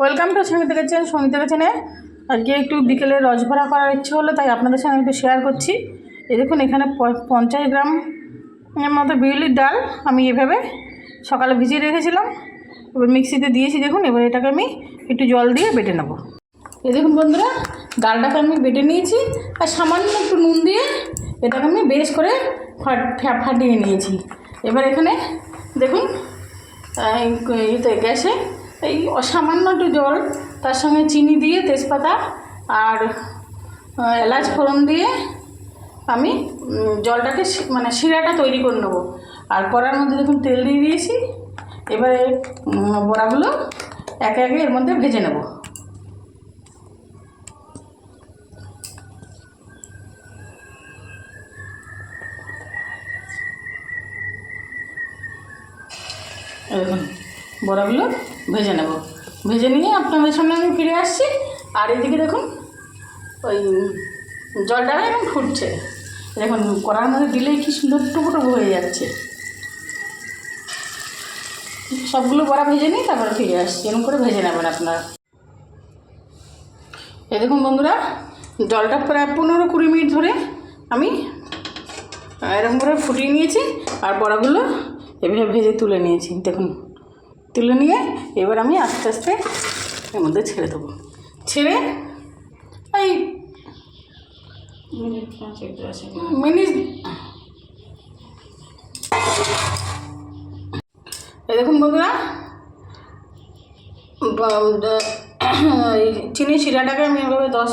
Welcome to Sangeeta kitchen Sangeeta কিচেনে আজকে একটু বিকেলে রসভরা করার ইচ্ছে হলো, তাই আপনাদের সঙ্গে একটু শেয়ার করছি। এই দেখুন, এখানে পঞ্চাশ গ্রাম মতো বিউলির ডাল আমি এভাবে সকালে ভিজিয়ে রেখেছিলাম। এবার মিক্সিতে দিয়েছি, দেখুন, এবার এটাকে আমি একটু জল দিয়ে বেটে নেব। এই দেখুন বন্ধুরা, ডালটাকে আমি বেটে নিয়েছি, আর সামান্য একটু নুন দিয়ে এটাকে আমি বেশ করে ফাটিয়ে নিয়েছি। এবার এখানে, দেখুন গ্যাসে এই অসামান্য একটু জল, তার সঙ্গে চিনি দিয়ে তেজপাতা আর এলাচ ফোড়ন দিয়ে আমি জলটাকে মানে শিরাটা তৈরি করে নেব। আর কড়ার মধ্যে দেখুন তেল দিয়ে দিয়েছি, এবারে বড়াগুলো একে একে এর মধ্যে ভেজে নেব। বড়াগুলো ভেজে নেব। ভেজে নিয়ে আপনাদের সামনে আমি ফিরে আসছি। আর এদিকে দেখুন, ওই জলটা এখন ফুটছে। দেখুন, কড়ার মধ্যে দিলেই কি সুন্দর টুকু টুকু হয়ে যাচ্ছে। সবগুলো বড়া ভেজে নিই তারপরে ফিরে আসছি। এরকম করে ভেজে নেবেন আপনারা। এই দেখুন বন্ধুরা, জলটা প্রায় পনেরো কুড়ি মিনিট ধরে আমি এরকম করে ফুটিয়ে নিয়েছি। আর বড়াগুলো এভাবে ভেজে তুলে নিয়েছি। দেখুন। তুলে নিয়ে এবার আমি আস্তে আস্তে এর মধ্যে ছেড়ে দেবো। ছেড়ে এই মিনিট এই দেখুন বন্ধুরা এই চিনি শিরাটাকে আমি এভাবে দশ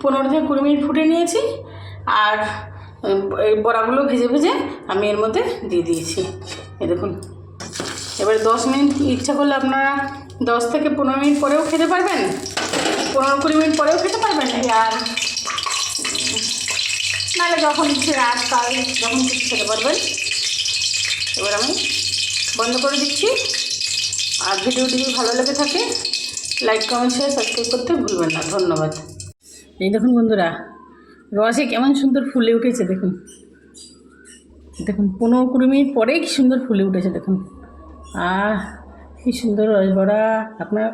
পনেরো থেকে কুড়ি মিনিট ফুটে নিয়েছি আর এই বড়াগুলো ভেজে ভেজে আমি এর মধ্যে দিয়ে দিয়েছি। এই দেখুন। এবার দশ মিনিট ইচ্ছা করলে আপনারা দশ থেকে পনেরো মিনিট পরেও খেতে পারবেন। পনেরো কুড়ি মিনিট পরেও খেতে পারবেন। আর নাহলে যখন ইচ্ছে রাত কাল যখন কিছু খেতে পারবেন, এবার আমি বন্ধ করে দিচ্ছি। আর ভিডিওটি যদি ভালো লেগে থাকে লাইক কমেন্ট শেয়ার সাবস্ক্রাইব করতে ভুলবেন না। ধন্যবাদ। এই দেখুন বন্ধুরা, রসে কেমন সুন্দর ফুলে উঠেছে, দেখুন। দেখুন, পনেরো কুড়ি মিনিট পরেই কি সুন্দর ফুলে উঠেছে, দেখুন। আহ কি সুন্দর রসবড়া আপনার